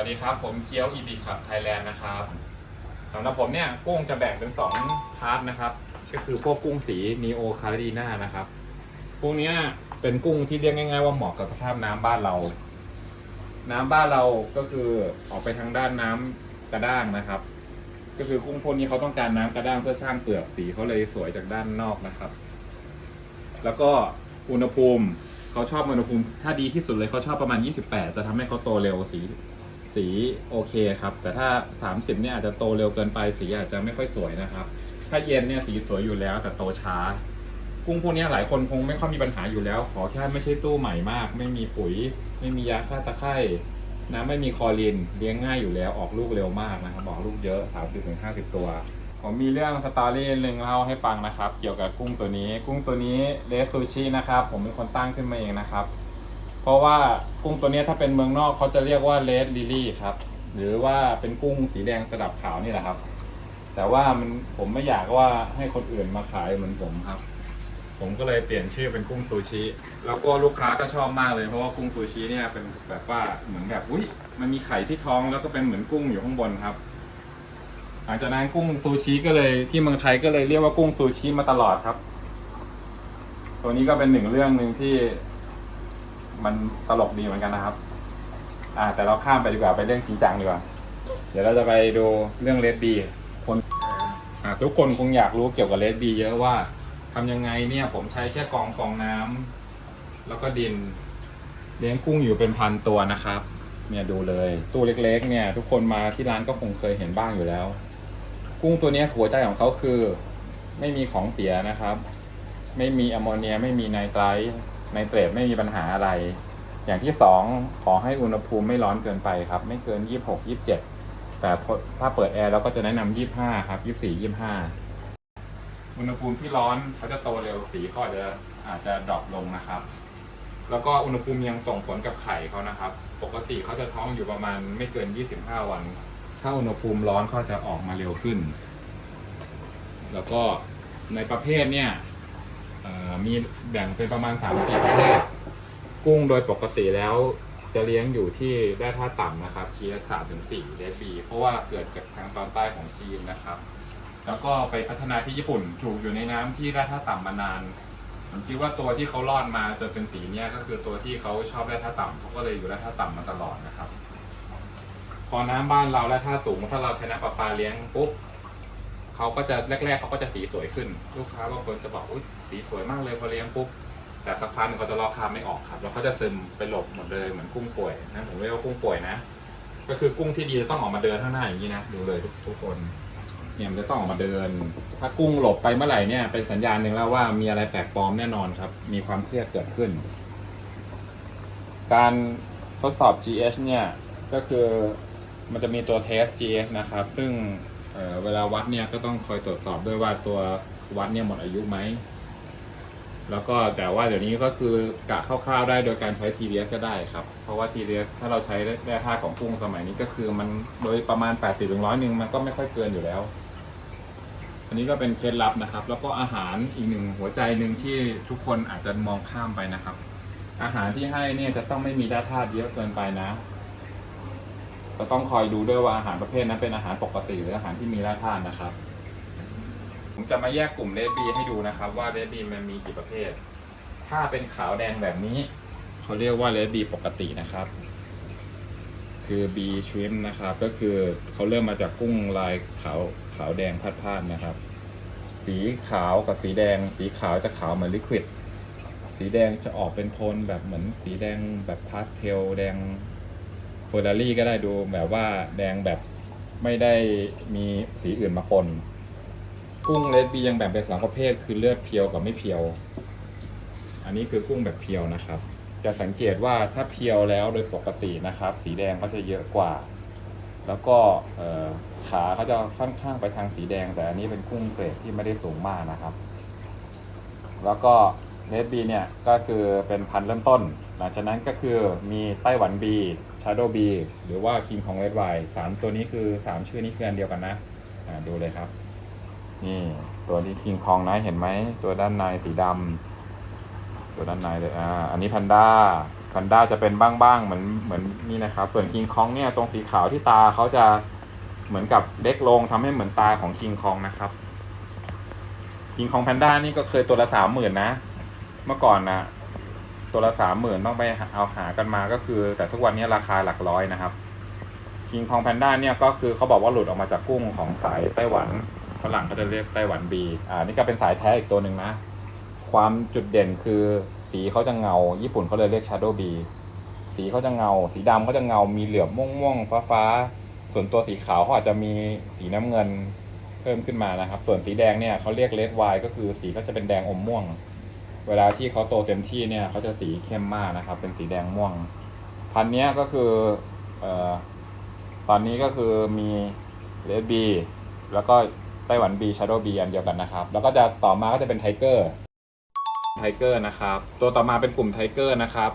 วัสดีครับ ผมเกียวอีบีขับไทยแลนด์นะครับสำหรับผมเนี่ยกุ้งจะแบ่งเป็น 2 พาร์ทนะครับ ก็คือพวกกุ้งสีนีโอคาร์ดีน่านะครับ พวกเนี้ยเป็นกุ้งที่เรียกง่าย ๆ ว่าเหมาะกับสภาพน้ำบ้านเรา น้ำบ้านเราก็คือออกไปทางด้านน้ำกระด้างนะครับ ก็คือกุ้งพวกนี้เขาต้องการน้ำกระด้างเพื่อสร้างเปลือกสีเขาเลยสวยจากด้านนอกนะครับ แล้วก็อุณหภูมิเขาชอบอุณหภูมิ ถ้าดีที่สุดเลยเขาชอบประมาณ 28 จะทำให้เขาโตเร็วสี สีโอเคครับ แต่ถ้า 30เนี่ยอาจจะโตเร็วเกินไปสีอาจจะไม่ค่อยสวยนะครับ ถ้าเย็นเนี่ยสีสวยอยู่แล้วแต่โตช้า กุ้งพวกนี้หลายคนคงไม่ค่อยมีปัญหาอยู่แล้ว ขอแค่ไม่ใช่ตู้ใหม่มาก ไม่มีปุ๋ย ไม่มียาฆ่าตะไคร่น้ำไม่มีคอรีนเลี้ยงง่ายอยู่แล้วออกลูกเร็วมากนะครับออกลูกเยอะ 30-50 ตัวผมมีเรื่องสตอรี่หนึ่งเล่าให้ฟังนะครับ เกี่ยวกับกุ้งตัวนี้ กุ้งตัวนี้เลสซูชินะครับ ผมเป็นคนตั้งขึ้นมาเองนะครับ ราะว่ากุ้งตัวนี้ถ้าเป็นเมืองนอกเขาจะเรียกว่าเลสลิลี่ครับ หรือว่าเป็นกุ้งสีแดงสลับขาวนี่แหละครับ แต่ว่ามันผมไม่อยากว่าให้คนอื่นมาขายเหมือนผมครับ ผมก็เลยเปลี่ยนชื่อเป็นกุ้งซูชิ แล้วก็ลูกค้าก็ชอบมากเลย เพราะว่ากุ้งซูชิเนี่ยเป็นแบบว่าเหมือนแบบอุ้ยมันมีไข่ที่ท้องแล้วก็เป็นเหมือนกุ้งอยู่ข้างบนครับ หลังจากนั้นกุ้งซูชิก็เลยที่เมืองไทยก็เลยเรียกว่ากุ้งซูชิมาตลอดครับ ตัวนี้ก็เป็นหนึ่งเรื่องหนึ่งที่ มันตลกดีเหมือนกันนะครับ อ่า แต่เราข้ามไปดีกว่าไปเรื่องจริงจังดีกว่า เดี๋ยวเราจะไปดูเรื่องเลดบีคนอ่าทุกคนคงอยากรู้เกี่ยวกับเลดบีเยอะว่าทำยังไงเนี่ย ผมใช้แค่กองฟองน้ำแล้วก็ดิน เลี้ยงกุ้งอยู่เป็นพันตัวนะครับ เนี่ยดูเลย ตู้เล็ก ๆ เนี่ย ทุกคนมาที่ร้านก็คงเคยเห็นบ้างอยู่แล้ว กุ้งตัวนี้หัวใจของเขาคือ ไม่มีของเสียนะครับ ไม่มีแอมโมเนีย ไม่มีไนไตรท์ ไนเตรตไม่มีปัญหาอะไร อย่างที่สองขอให้อุณหภูมิไม่ร้อนเกินไปครับ ไม่เกิน 26 27 แต่ถ้าเปิดแอร์เราก็จะแนะนำ25 ครับ 24 25 อุณหภูมิที่ร้อนเขาจะโตเร็วสีก็อาจจะอาจจะดรอปลงนะครับ แล้วก็อุณหภูมิยังส่งผลกับไข่เขานะครับ ปกติเขาจะท้องอยู่ประมาณไม่เกิน 25 วัน ถ้าอุณหภูมิร้อนเขาจะออกมาเร็วขึ้น แล้วก็ในประเภทเนี่ย มีแบ่งเป็นประมาณ3 4ประเภทกุ้งโดยปกติแล้วจะเลี้ยงอยู่ที่แร่ธาตุต่ำนะครับ TS 3ถึง4เดบีเพราะว่าเกิดจากทางตอนใต้ของจีนนะครับ แล้วก็ไปพัฒนาที่ญี่ปุ่นถูกอยู่ในน้ำที่แร่ธาตุต่ำมานาน ผมคิดว่าตัวที่เขารอดมาจนเป็นสีเนี้ยก็คือตัวที่เขาชอบแร่ธาตุต่ำเขาก็เลยอยู่แร่ธาตุต่ำมาตลอดนะครับ พอน้ำบ้านเราแร่ธาตุสูงถ้าเราใช้น้ำประปาเลี้ยงปุ๊บ เขาก็จะแรกๆเขาก็จะสีสวยขึ้น ลูกค้าบางคนจะบอกอุ้ยสีสวยมากเลยพอเลี้ยงปุ๊บแต่สักพักหนึงเขาจะลอกคราบไม่ออกครับแล้วเขาจะซึมไปหลบหมดเลยเหมือนกุ้งป่วยนะผมเรียกว่ากุ้งป่วยนะ ก็คือกุ้งที่ดีจะต้องออกมาเดินข้างหน้าอย่างนี้นะดูเลยทุกทุกคนเนี่ยมันจะต้องออกมาเดิน ถ้ากุ้งหลบไปเมื่อไหร่เนี่ยเป็นสัญญาณหนึ่งแล้วว่ามีอะไรแปลกปลอมแน่นอนครับ มีความเครียดเกิดขึ้น การทดสอบ GH เนี่ยก็คือมันจะมีตัวเทส GH นะครับ ซึ่ง เวลาวัดเนี่ยก็ต้องคอยตรวจสอบด้วยว่าตัววัดเนี่ยหมดอายุไหม แล้วก็แต่ว่าเดี๋ยวนี้ก็คือกะคร่าวๆได้โดยการใช้ TDS ก็ได้ครับ เพราะว่า TDS ถ้าเราใช้แร่ธาตุของกุ้งสมัยนี้ก็คือมันโดยประมาณ 80-100ถึงหนึ่งมันก็ไม่ค่อยเกินอยู่แล้ว อันนี้ก็เป็นเคล็ดลับนะครับ แล้วก็อาหารอีกหนึ่งหัวใจหนึ่งที่ทุกคนอาจจะมองข้ามไปนะครับ อาหารที่ให้เนี่ยจะต้องไม่มีแร่ธาตุเยอะเกินไปนะ จะต้องคอยดูด้วยว่าอาหารประเภทนั้นเป็นอาหารปกติหรืออาหารที่มีแร่ธาตุนะครับ ผมจะมาแยกกลุ่มเลดบีให้ดูนะครับว่าเลดบีมันมีกี่ประเภท ถ้าเป็นขาวแดงแบบนี้เขาเรียกว่าเลดบีปกตินะครับ คือ B shrimp นะครับ ก็คือเขาเริ่มมาจากกุ้งลายขาวขาวแดงพัดพาดนะครับ สีขาวกับสีแดง สีขาวจะขาวเหมือนลิควิดสีแดงจะออกเป็นโทนแบบเหมือนสีแดงแบบพาสเทลแดง เฟอร์รารี่ก็ได้ดูแบบว่าแดงแบบไม่ได้มีสีอื่นมาปน กุ้งเลดบียังแบ่งเป็นสองประเภท คือเลือดเพียวกับไม่เพียว อันนี้คือกุ้งแบบเพียวนะครับ จะสังเกตว่าถ้าเพียวแล้วโดยปกตินะครับ สีแดงก็จะเยอะกว่า แล้วก็ขาเขาจะค่อนข้างไปทางสีแดง แต่อันนี้เป็นกุ้งเกรดที่ไม่ได้สูงมากนะครับ แล้วก็เลดบีเนี่ยก็คือเป็นพันธุ์เริ่มต้น หลังจากนั้นก็คือมีไต้หวันบีชาโดบีหรือว่าคิงของเลดไวสามตัวนี้คือสามชื่อนี้คืออันเดียวกันนะอ่าดูเลยครับ นี่ตัวนี้คิงคองนะเห็นไหม ตัวด้านในสีดำตัวด้านในเลยอ่าอันนี้แพนด้าแพนด้าจะเป็นบ้างๆเหมือนเหมือนนี่นะครับ ส่วนคิงคองเนี่ยตรงสีขาวที่ตาเขาจะเหมือนกับเล็กลงทำให้เหมือนตาของคิงคองนะครับคิงคองแพนด้านี่ก็เคยตัวละสามหมื่นนะ เมื่อก่อนนะ ตัวละสามหมื่นต้องไปเอาหากันมาก็คือ แต่ทุกวันนี้ราคาหลักร้อยนะครับคิงคองแพนด้าเนี่ยก็คือเขาบอกว่าหลุดออกมาจากกุ้งของสายไต้หวันฝรั่งก็จะเรียกไต้หวันบีอ่านี่ก็เป็นสายแท้อีกตัวหนึ่งนะ ความจุดเด่นคือสีเขาจะเงา ญี่ปุ่นเขาเลยเรียก Shadow B สีเขาจะเงา สีดำเขาจะเงา มีเหลือบม่วงม่วงฟ้าๆส่วนตัวสีขาวเขาอาจจะมีสีน้ำเงินเพิ่มขึ้นมานะครับ ส่วนสีแดงเนี่ยเขาเรียก Red Wine ก็คือสีก็จะเป็นแดงอมม่วง เวลาที่เขาโตเต็มที่เนี่ยเขาจะสีเข้มมากนะครับ เป็นสีแดงม่วง พันนี้ก็คือเอ่อตอนนี้ก็คือมี Red B แล้วก็ไต้หวัน B Shadow B อันเดียวกันนะครับ แล้วก็จะต่อมาก็จะเป็นไทเกอร์ไทเกอร์นะครับ ตัวต่อมาเป็นกลุ่มไทเกอร์นะครับ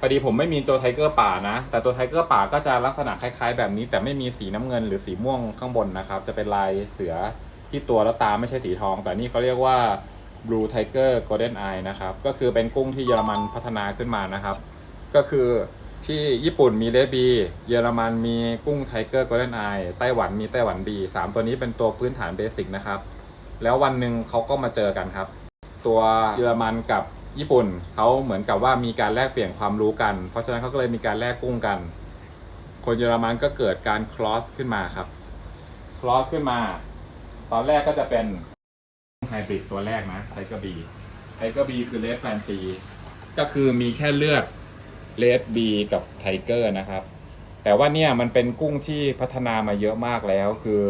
พอดีผมไม่มีตัวไทเกอร์ป่านะ แต่ตัวไทเกอร์ป่าก็จะลักษณะคล้ายๆ แบบนี้ แต่ไม่มีสีน้ำเงินหรือสีม่วงข้างบนนะครับ จะเป็นลายเสือที่ตัวแล้วตาไม่ใช่สีทอง แต่นี่เขาเรียกว่า Blue Tiger Golden Eye นะครับ ก็คือเป็นกุ้งที่เยอรมันพัฒนาขึ้นมานะครับ ก็คือที่ญี่ปุ่นมีเลดบีเยอรมันมีกุ้งไทเกอร์ Golden Eye ไต้หวันมีไต้หวันบีสามตัวนี้เป็นตัวพื้นฐานเบสิกนะครับ แล้ววันหนึ่งเขาก็มาเจอกันครับ ตัวเยอรมันกับญี่ปุ่นเขาเหมือนกับว่ามีการแลกเปลี่ยนความรู้กัน เพราะฉะนั้นเขาก็เลยมีการแลกกุ้งกัน คนเยอรมันก็เกิดการคลอสขึ้นมาครับ คลอสขึ้นมา ตอนแรกก็จะเป็น ไฮบริดตัวแรกนะไทเกอร์บีไทเกอร์บีคือเลดแฟนซีก็คือมีแค่เลือดเลดบีกับไทเกอร์นะครับ แต่ว่าเนี่ยมันเป็นกุ้งที่พัฒนามาเยอะมากแล้วคือ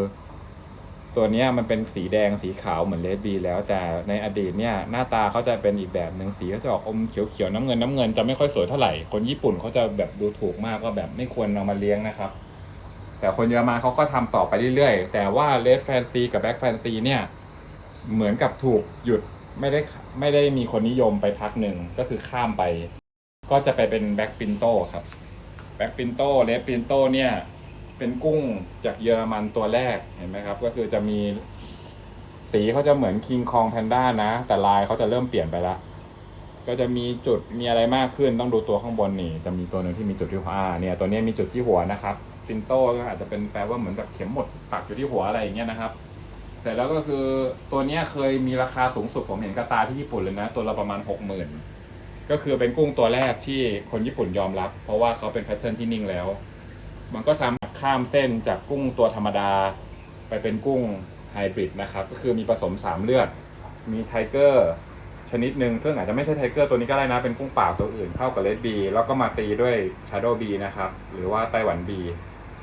ตัวเนี้ยมันเป็นสีแดงสีขาวเหมือนเลดบีแล้ว แต่ในอดีตเนี่ยหน้าตาเขาจะเป็นอีกแบบหนึ่งสีเขาจะออกอมเขียวๆน้ำเงินน้ำเงินจะไม่ค่อยสวยเท่าไหร่คนญี่ปุ่นเขาจะแบบดูถูกมากว่าแบบไม่ควรเอามาเลี้ยงนะครับ แต่คนเยอรมันเขาก็ทำต่อไปเรื่อยๆ แต่ว่าเลดแฟนซีกับแบ็กแฟนซีเนี่ย เหมือนกับถูกหยุดไม่ได้ไม่ได้มีคนนิยมไปพักหนึ่งก็คือข้ามไป ก็จะไปเป็นแบ็กปินโตครับแบ็กปินโตเลดปินโตเนี่ยเป็นกุ้งจากเยอรมันตัวแรกเห็นไหมครับ ก็คือจะมีสีเขาจะเหมือนคิงคองแพนด้านะ แต่ลายเขาจะเริ่มเปลี่ยนไปละก็จะมีจุดมีอะไรมากขึ้นต้องดูตัวข้างบนนี่ จะมีตัวหนึ่งที่มีจุดที่หัวอ่าเนี่ยตัวนี้มีจุดที่หัวนะครับปินโตก็อาจจะเป็นแปลว่าเหมือนแบบเข็มหมดปักอยู่ที่หัวอะไรอย่างเงี้ยนะครับ ร็จแล้วก็คือตัวเนี้ยเคยมีราคาสูงสุดผมเห็นกระตาที่ญี่ปุ่นเลยนะ ตัวละประมาณหกหมื่นก็คือเป็นกุ้งตัวแรกที่คนญี่ปุ่นยอมรับ เพราะว่าเขาเป็นแพทเทิร์นที่นิ่งแล้ว มันก็ทำข้ามเส้นจากกุ้งตัวธรรมดา ไปเป็นกุ้งไฮบริดนะครับ ก็คือมีผสม 3 เลือด มีไทเกอร์ชนิดหนึ่งซึ่งอาจจะไม่ใช่ไทเกอร์ตัวนี้ก็ได้นะ เป็นกุ้งป่าตัวอื่นเข้ากับเลดบีแล้วก็มาตีด้วยชาร์โดบีนะครับ หรือว่าไต้หวันบี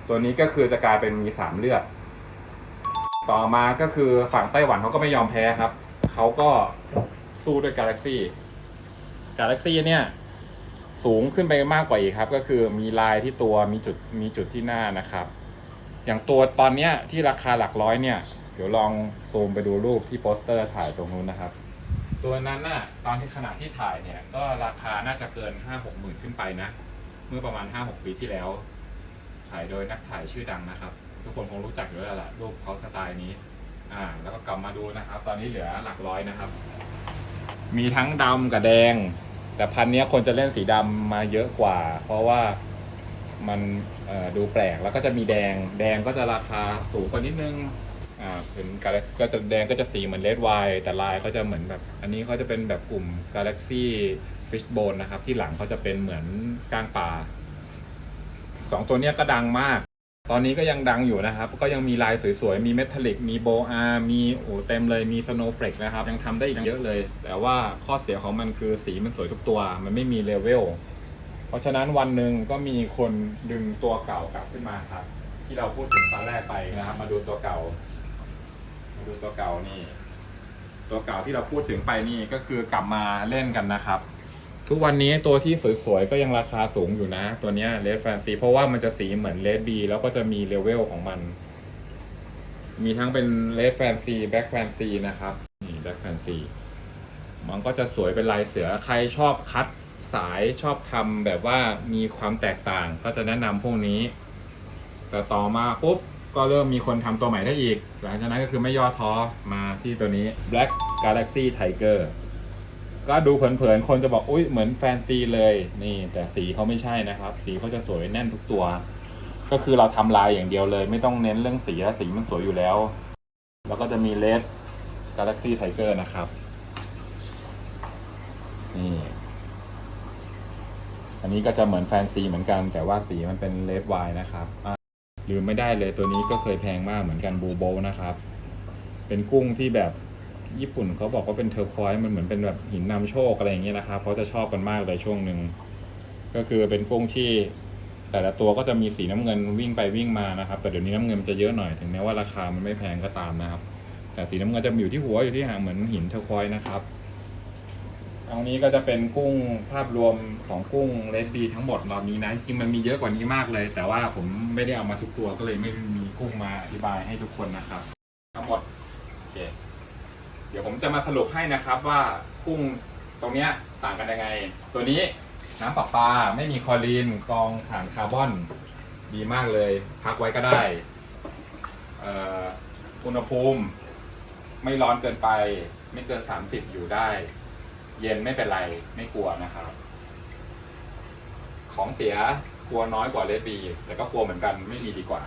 ตัวนี้ก็คือจะกลายเป็นมี 3 เลือด ต่อมาก็คือฝั่งไต้หวันเขาก็ไม่ยอมแพ้ครับ เขาก็สู้ด้วยกาแล็กซี่กาแล็กซี่เนี่ยสูงขึ้นไปมากกว่าอีกครับ ก็คือมีลายที่ตัวมีจุดมีจุดที่หน้านะครับ อย่างตัวตอนเนี้ยที่ราคาหลักร้อยเนี่ย เดี๋ยวลองซูมไปดูรูปที่โปสเตอร์ถ่ายตรงนู้นนะครับ ตัวนั้นน่ะตอนที่ขณะที่ถ่ายเนี่ย ก็ราคาน่าจะเกินห้าหกหมื่นขึ้นไปนะ เมื่อประมาณห้าหกปีที่แล้ว ถ่ายโดยนักถ่ายชื่อดังนะครับ ทุกคนคงรู้จักอยู่แล้วล่ะรูปเขาสไตล์นี้ อ่า แล้วก็กลับมาดูนะครับ ตอนนี้เหลือหลักร้อยนะครับ มีทั้งดำกับแดง แต่พันนี้คนจะเล่นสีดำมาเยอะกว่า เพราะว่ามันดูแปลกแล้วก็จะมีแดง แดงก็จะราคาสูงกว่านิดนึงอ่าเป็นกาแล็กก็จะแดงก็จะสีเหมือนเลดไวแต่ลายเขาจะเหมือนแบบ อันนี้เขาจะเป็นแบบกลุ่ม Galaxy Fishbone นะครับ ที่หลังเขาจะเป็นเหมือนก้างปลาสองตัวเนี้ยก็ดังมาก ตอนนี้ก็ยังดังอยู่นะครับ ก็ยังมีลายสวยๆ มีเมทัลลิก มีโบอา มีโอ้เต็มเลย มีสโนว์เฟลกนะครับ ยังทำได้อีกเยอะเลย แต่ว่าข้อเสียของมันคือสีมันสวยทุกตัว มันไม่มีเลเวล เพราะฉะนั้นวันหนึ่งก็มีคนดึงตัวเก่ากลับขึ้นมาครับ ที่เราพูดถึงตอนแรกไปนะครับ มาดูตัวเก่า มาดูตัวเก่านี่ ตัวเก่าที่เราพูดถึงไปนี่ก็คือกลับมาเล่นกันนะครับ ทุกวันนี้ตัวที่สวยๆก็ยังราคาสูงอยู่นะ ตัวเนี้เลดแฟนซีเพราะว่ามันจะสีเหมือนเลดบีแล้วก็จะมีเลเวลของมัน มีทั้งเป็นเลดแฟนซีแบ็กแฟนซีนะครับ นี่แบ็กแฟนซีมันก็จะสวยเป็นลายเสือใครชอบคัดสายชอบทำแบบว่ามีความแตกต่างก็จะแนะนำพวกนี้ แต่ต่อมาปุ๊บก็เริ่มมีคนทำตัวใหม่ได้อีก หลังจากนั้นก็คือไม่ย่อท้อมาที่ตัวนี้ Black Galaxy Tiger ก็ดูเผินๆ คนจะบอกอุ้ยเหมือนแฟนซีเลยนี่ แต่สีเขาไม่ใช่นะครับ สีเขาจะสวยแน่นทุกตัว ก็คือเราทำลายอย่างเดียวเลย ไม่ต้องเน้นเรื่องสีสีมันสวยอยู่แล้ว แล้วก็จะมีเลด Galaxy Tiger นะครับนี่อันนี้ก็จะเหมือนแฟนซีเหมือนกัน แต่ว่าสีมันเป็นเลดไวนะครับลืมไม่ได้เลยตัวนี้ก็เคยแพงมากเหมือนกันบูโบนะครับ เป็นกุ้งที่แบบ ญี่ปุ่นเขาบอกว่าเป็นเทอร์ควอยซ์มันเหมือนเป็นแบบหินนำโชคอะไรอย่างเงี้ยนะครับเขาจะชอบกันมากเลยช่วงหนึ่งก็คือเป็นกุ้งที่แต่ละตัวก็จะมีสีน้ำเงินวิ่งไปวิ่งมานะครับ แต่เดี๋ยวนี้น้ำเงินมันจะเยอะหน่อยถึงแม้ว่าราคามันไม่แพงก็ตามนะครับ แต่สีน้ำเงินจะอยู่ที่หัวอยู่ที่หางเหมือนหินเทอร์ควอยซ์นะครับตรงนี้ก็จะเป็นกุ้งภาพรวมของกุ้งเลดบีทั้งหมดรอบนี้นะจริงมันมีเยอะกว่านี้มากเลย แต่ว่าผมไม่ได้เอามาทุกตัวก็เลยไม่มีกุ้งมาอธิบายให้ทุกคนนะครับ ทั้งหมดโอเค ดี๋ยวผมจะมาสรุปให้นะครับว่ากุ้งตรงเนี้ยต่างกันยังไง ตัวนี้น้ำประปาไม่มีคลอรีนกรองถ่านคาร์บอน ดีมากเลย พักไว้ก็ได้เอ่ออุณหภูมิ ไม่ร้อนเกินไป ไม่เกิน 30 อยู่ได้ เย็นไม่เป็นไรไม่กลัวนะครับ ของเสียกลัวน้อยกว่าเลดบีแต่ก็กลัวเหมือนกันไม่มีดีกว่า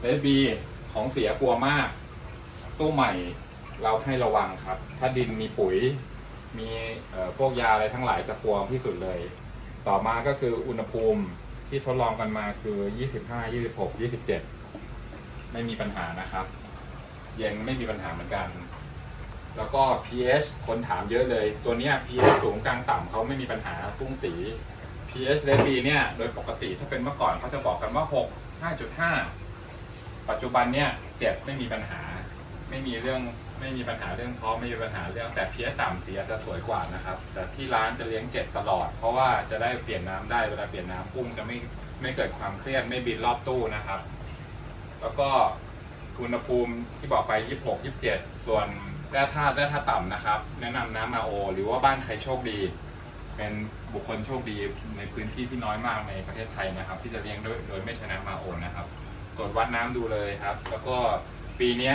เลดบีของเสียกลัวมาก ตู้ใหม่ เราให้ระวังครับ ถ้าดินมีปุ๋ย มีพวกยาอะไรทั้งหลายจะกลัวที่สุดเลย ต่อมาก็คืออุณหภูมิที่ทดลองกันมาคือ 25 26 27 ไม่มีปัญหานะครับเย็นไม่มีปัญหาเหมือนกัน แล้วก็ pH คนถามเยอะเลย ตัวนี้ pH สูงกลางต่ำเขาไม่มีปัญหากุ้งสี pH เลบีเนี่ยโดยปกติถ้าเป็นเมื่อก่อนเขาจะบอกกันว่า 6 5.5 ปัจจุบันเนี่ย 7 ไม่มีปัญหา ไม่มีเรื่องไม่มีปัญหาเรื่องท้องไม่มีปัญหาเรื่องแต่ pH ต่ำสีอาจะสวยกว่านะครับ แต่ที่ร้านจะเลี้ยง7ตลอด เพราะว่าจะได้เปลี่ยนน้ำได้เวลาเปลี่ยนน้ำกุ้งจะไม่ไม่เกิดความเครียดไม่บินรอบตู้นะครับ แล้วก็อุณหภูมิที่บอกไป 26 27 ส่วนแร่ธาตุแร่ธาตุต่ำนะครับ แนะนำน้ำมาโอ หรือว่าบ้านใครโชคดี เป็นบุคคลโชคดีในพื้นที่ที่น้อยมากในประเทศไทยนะครับ ที่จะเลี้ยงโดยโดยไม่ใช้น้ำมาโอนะครับ ตรวจวัดน้ำดูเลยครับ แล้วก็ปีนี้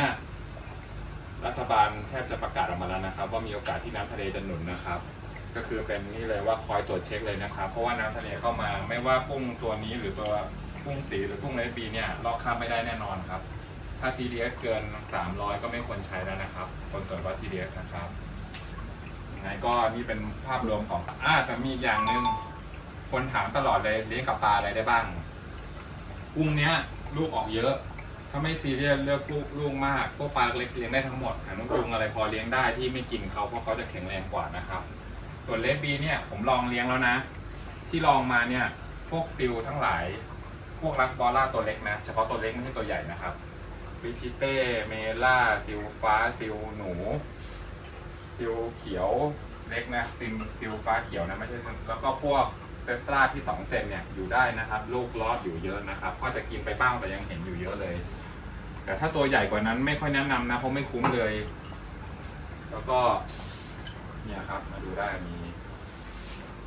รัฐบาลแทบจะประกาศออกมาแล้วนะครับ ว่ามีโอกาสที่น้ำทะเลจะหนุนนะครับ ก็คือเป็นนี่เลยว่าคอยตรวจเช็คเลยนะครับ เพราะว่าน้ำทะเลเข้ามาไม่ว่ากุ้งตัวนี้หรือตัวกุ้งสีหรือกุ้งเลดบีเนี่ยลอกข้ามไม่ได้แน่นอนครับ ถ้า TDS เกิน 300 ก็ไม่ควรใช้แล้วนะครับคนตรวจวัด TDS นะครับยังไงก็นี่เป็นภาพรวมของอ่าแต่มีอีกอย่างหนึ่งคนถามตลอดเลยเลี้ยงกับปลาอะไรได้บ้าง กุ้งเนี้ยลูกออกเยอะ ถ้าไม่ซีเรียสเลือกลูกลูกมากพวกปลาเล็กเลี้ยงได้ทั้งหมดหางนกยุงอะไรพอเลี้ยงได้ที่ไม่กินเขาเพราะเขาจะแข็งแรงกว่านะครับ ส่วนเลดบีเนี่ยผมลองเลี้ยงแล้วนะ ที่ลองมาเนี่ยพวกซิลทั้งหลายพวกลัสบอล่าตัวเล็กนะ เฉพาะตัวเล็กไม่ใช่ตัวใหญ่นะครับวิจิเต้เมล่าซิลฟ้าซิลหนูซิลเขียวเล็กนะซิลซิลฟ้าเขียวนะไม่ใช่แล้วก็พวก เตตราที่ 2 เซนเนี่ยอยู่ได้นะครับลูกรอดอยู่เยอะนะครับ ก็จะกินไปบ้างแต่ยังเห็นอยู่เยอะเลย แต่ถ้าตัวใหญ่กว่านั้นไม่ค่อยแนะนำนะเพราะไม่คุ้มเลย แล้วก็เนี่ยครับมาดูได้มี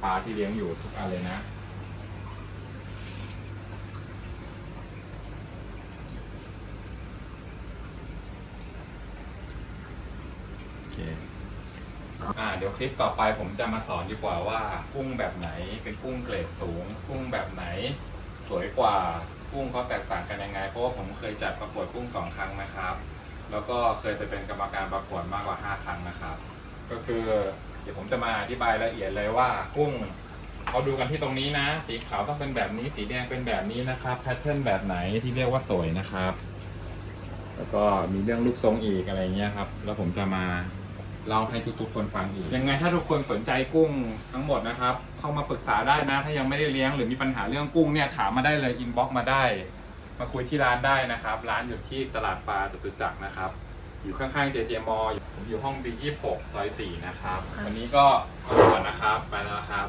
ปลาที่เลี้ยงอยู่ทุกอันเลยนะโอเค อ่าเดี๋ยวคลิปต่อไปผมจะมาสอนดีกว่าว่ากุ้งแบบไหนเป็นกุ้งเกรดสูง กุ้งแบบไหน สวยกว่ากุ้งเขาแตกต่างกันยังไง เพราะว่าผมเคยจัดประกวดกุ้งสองครั้งนะครับ แล้วก็เคยไปเป็นกรรมการประกวดมากกว่าห้าครั้งนะครับ ก็คือเดี๋ยวผมจะมาอธิบายละเอียดเลยว่ากุ้งเขาดูกันที่ตรงนี้นะ สีขาวต้องเป็นแบบนี้ สีแดงเป็นแบบนี้นะครับแพทเทิร์นแบบไหนที่เรียกว่าสวยนะครับ แล้วก็มีเรื่องรูปทรงอีกอะไรเงี้ยครับ แล้วผมจะมา เล่าให้ทุกๆคนฟังอีกยังไงถ้าทุกคนสนใจกุ้งทั้งหมดนะครับ เข้ามาปรึกษาได้นะ ถ้ายังไม่ได้เลี้ยงหรือมีปัญหาเรื่องกุ้งเนี่ยถามมาได้เลยอินบ็อกมาได้ มาคุยที่ร้านได้นะครับ ร้านอยู่ที่ตลาดปลาจตุจักรนะครับ อยู่ข้างๆ JJ m ผมอยู่ห้อง B26 ซอย4นะครับ วันนี้ก็ขอตัวนะครับ ไปแล้วนะครับ